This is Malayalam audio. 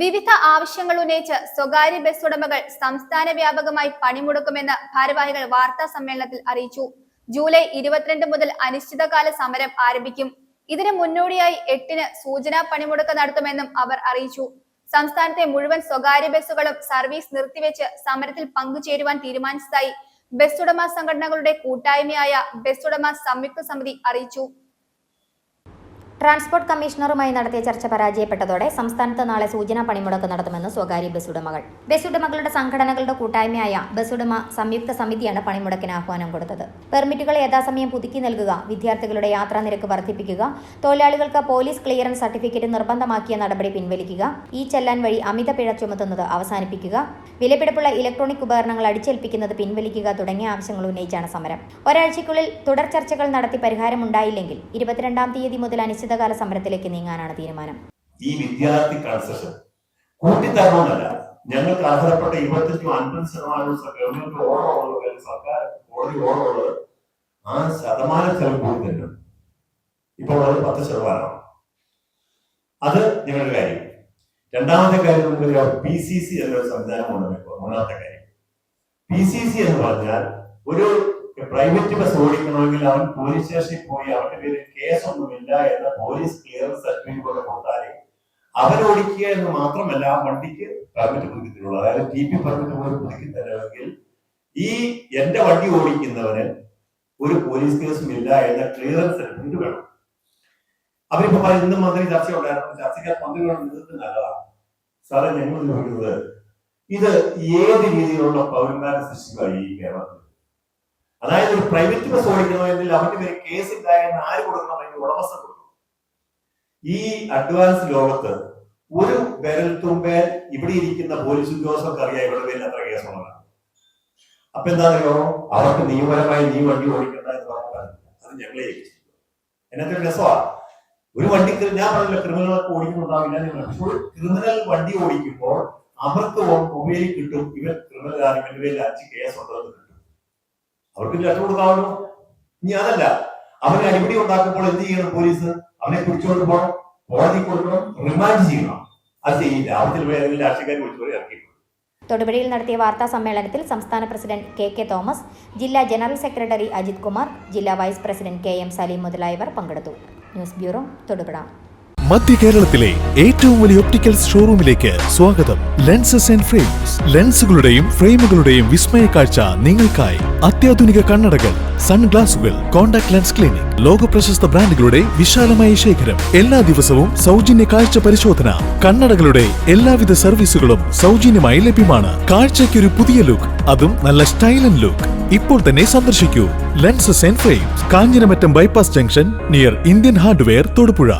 വിവിധ ആവശ്യങ്ങൾ ഉന്നയിച്ച് സ്വകാര്യ ബസ് ഉടമകൾ സംസ്ഥാന വ്യാപകമായി പണിമുടക്കുമെന്ന് ഭാരവാഹികൾ വാർത്താ സമ്മേളനത്തിൽ അറിയിച്ചു. ജൂലൈ ഇരുപത്തിരണ്ട് മുതൽ അനിശ്ചിതകാല സമരം ആരംഭിക്കും. ഇതിന് മുന്നോടിയായി എട്ടിന് സൂചനാ പണിമുടക്ക് നടത്തുമെന്നും അവർ അറിയിച്ചു. സംസ്ഥാനത്തെ മുഴുവൻ സ്വകാര്യ ബസ്സുകളും സർവീസ് നിർത്തിവെച്ച് സമരത്തിൽ പങ്കുചേരുവാൻ തീരുമാനിച്ചതായി ബസ് ഉടമ സംഘടനകളുടെ കൂട്ടായ്മയായ ബസ് ഉടമ സംയുക്ത സമിതി അറിയിച്ചു. ട്രാൻസ്പോർട്ട് കമ്മീഷണറുമായി നടത്തിയ ചർച്ച പരാജയപ്പെട്ടതോടെ സംസ്ഥാനത്ത് നാളെ സൂചനാ പണിമുടക്ക് നടത്തുമെന്ന് സ്വകാര്യ ബസ് ഉടമകൾ. ബസ് ഉടമകളുടെ സംഘടനകളുടെ കൂട്ടായ്മയായ ബസ് ഉടമ സംയുക്ത സമിതിയാണ് പണിമുടക്കിന് ആഹ്വാനം കൊടുത്തത്. പെർമിറ്റുകൾ യഥാസമയം പുതുക്കി നൽകുക വിദ്യാർത്ഥികളുടെ യാത്രാ നിരക്ക് വർദ്ധിപ്പിക്കുക തൊഴിലാളികൾക്ക് പോലീസ് ക്ലിയറൻസ് സർട്ടിഫിക്കറ്റ് നിർബന്ധമാക്കിയ നടപടി പിൻവലിക്കുക ഈ ചെല്ലാൻ വഴി അമിത പിഴ ചുമത്തുന്നത് അവസാനിപ്പിക്കുക വിലപിടിപ്പുള്ള ഇലക്ട്രോണിക് ഉപകരണങ്ങൾ അടിച്ചേൽപ്പിക്കുന്നത് പിൻവലിക്കുക തുടങ്ങിയ ആവശ്യങ്ങൾ ഉന്നയിച്ചാണ് സമരം. ഒരാഴ്ചയ്ക്കുള്ളിൽ തുടർ ചർച്ചകൾ നടത്തി പരിഹാരമുണ്ടായില്ലെങ്കിൽ ഇരുപത്തിരണ്ടാം തീയതി മുതൽ അനിശ്ചിതകാല സമരത്തിലേക്ക് നീങ്ങാനാണ് തീരുമാനം. ഈ വിദ്യാർത്ഥി കൺസെഷൻ കൂട്ടിത്തരണമെന്നല്ല ഞങ്ങൾക്ക് അർഹതപ്പെട്ട ഇരുപത്തഞ്ചും അൻപത് ശതമാനവും ആ ശതമാനം ചെലവ് ഇപ്പോൾ ഉള്ളത് പത്ത് ശതമാനമാണ്. അത് ഞങ്ങളുടെ കാര്യം. രണ്ടാമത്തെ കാര്യം നമുക്ക് പി സി സി എന്നൊരു സംവിധാനം ഇപ്പോൾ മൂന്നാമത്തെ കാര്യം. പി സി സി എന്ന് പറഞ്ഞാൽ ഒരു പ്രൈവറ്റ് ബസ് ഓടിക്കണമെങ്കിൽ അവൻ പോലീസ് സ്റ്റേഷനിൽ പോയി അവന്റെ പേരിൽ കേസൊന്നുമില്ല എന്ന പോലീസ് ക്ലിയറൻസ് സർട്ടിഫിക്കറ്റ് കൊണ്ട് കൊടുത്താലേ അവരോടിക്കുക എന്ന് മാത്രമല്ല വണ്ടിക്ക് പെർമിറ്റ് പുതുക്കിയിട്ടുള്ളൂ. അതായത് ടി പി പെർമിറ്റ് പോലും പുതുക്കി തരണമെങ്കിൽ ഈ എന്റെ വണ്ടി ഓടിക്കുന്നവന് ഒരു പോലീസ് കേസും ഇല്ല എന്ന ക്ലിയറൻസ് സർട്ടിഫിക്കറ്റ് വേണം. അവരിപ്പോ ഇന്ന് മന്ത്രി ചർച്ച ഉണ്ടായിരുന്നു ചർച്ചയ്ക്ക് മന്ത്രികളുടെ നേതൃത്വം നല്ലതാണ്. സാറേ ഞങ്ങൾ ചോദിക്കുന്നത് ഇത് ഏത് രീതിയിലുള്ള പൗരന്മാരെ സൃഷ്ടിക്കുക ഈ കേരളത്തിൽ? അതായത് ഒരു പ്രൈവറ്റ് ബസ് ഓടിക്കണമെങ്കിൽ അവന്റെ പേര് കേസ് ഇല്ല എന്ന് ആര് കൊടുക്കണം അതിന് ഉടമസ്ഥ കൊടുക്കും. ഈ അഡ്വാൻസ് ലോകത്ത് ഒരു വിരൽ തുമ്പേൽ ഇവിടെ ഇരിക്കുന്ന പോലീസ് ഉദ്യോഗസ്ഥർക്ക് അറിയാം ഇവിടെ പേരിൽ അത്ര കേസുള്ളതാണ് അപ്പൊ എന്താണെന്നോ അവർക്ക് നിയമപരമായി നീ വണ്ടി ഓടിക്കണ്ട എന്ന് പറഞ്ഞാൽ അത് ഞങ്ങളെ എന്നത്തെ ഒരു ഒരു വണ്ടി ഞാൻ പറഞ്ഞില്ല ക്രിമിനലൊക്കെ ഓടിക്കുന്നുണ്ടാവില്ല ക്രിമിനൽ വണ്ടി ഓടിക്കുമ്പോൾ അവർക്ക് മൊബൈലിൽ കിട്ടും. ഇവർ ക്രിമിനൽ ആണെങ്കിൽ അഞ്ച് കേസ് ഉണ്ടെന്ന്. അവർക്ക് രക്ഷ കൊടുക്കാമല്ലോ ഇനി അതല്ല. അവനെ അടിപിടി ഉണ്ടാക്കുമ്പോൾ എന്ത് ചെയ്യണം പോലീസ്? അവനെ പിടിച്ചുകൊണ്ട് പോകണം. കോടതി കൊടുക്കണം. റിമാൻഡ് ചെയ്യണം. അത് ചെയ്യില്ല. ആവശ്യത്തിൽ രാഷ്ട്രീയക്കാർ വിളിച്ചുകൊണ്ട് ഇറക്കി തൊടുപുഴയിൽ നടത്തിയ വാർത്താ സമ്മേളനത്തിൽ സംസ്ഥാന പ്രസിഡന്റ് കെ കെ തോമസ് ജില്ലാ ജനറൽ സെക്രട്ടറി അജിത് കുമാർ ജില്ലാ vice president K M Saleem മുതലായവർ പങ്കെടുത്തു. News bureau Thodupuzha. മധ്യ കേരളത്തിലെ ഏറ്റവും വലിയ ഒപ്റ്റിക്കൽ ഷോറൂമിലേക്ക് സ്വാഗതം. ലെൻസസ് ആൻഡ് ഫ്രെയിംസ് ലെൻസുകളുടെയും ഫ്രെയിമുകളുടെയും വിസ്മയ കാഴ്ച നിങ്ങൾക്കായി അത്യാധുനിക കണ്ണടകൾ സൺഗ്ലാസുകൾ കോൺടാക്ട് ലെൻസ് ക്ലിനിക് ലോക പ്രശസ്ത ബ്രാൻഡുകളുടെ വിശാലമായ ശേഖരം. എല്ലാ ദിവസവും സൗജന്യ കാഴ്ച പരിശോധന കണ്ണടകളുടെ എല്ലാവിധ സർവീസുകളും സൗജന്യമായി ലഭ്യമാണ്. കാഴ്ചയ്ക്കൊരു പുതിയ ലുക്ക് അതും നല്ല സ്റ്റൈൽ ആൻഡ് ലുക്ക് ഇപ്പോൾ തന്നെ സന്ദർശിക്കൂ. Lenses and frames Kanjiramattom bypass junction near Indian hardware Thodupuzha.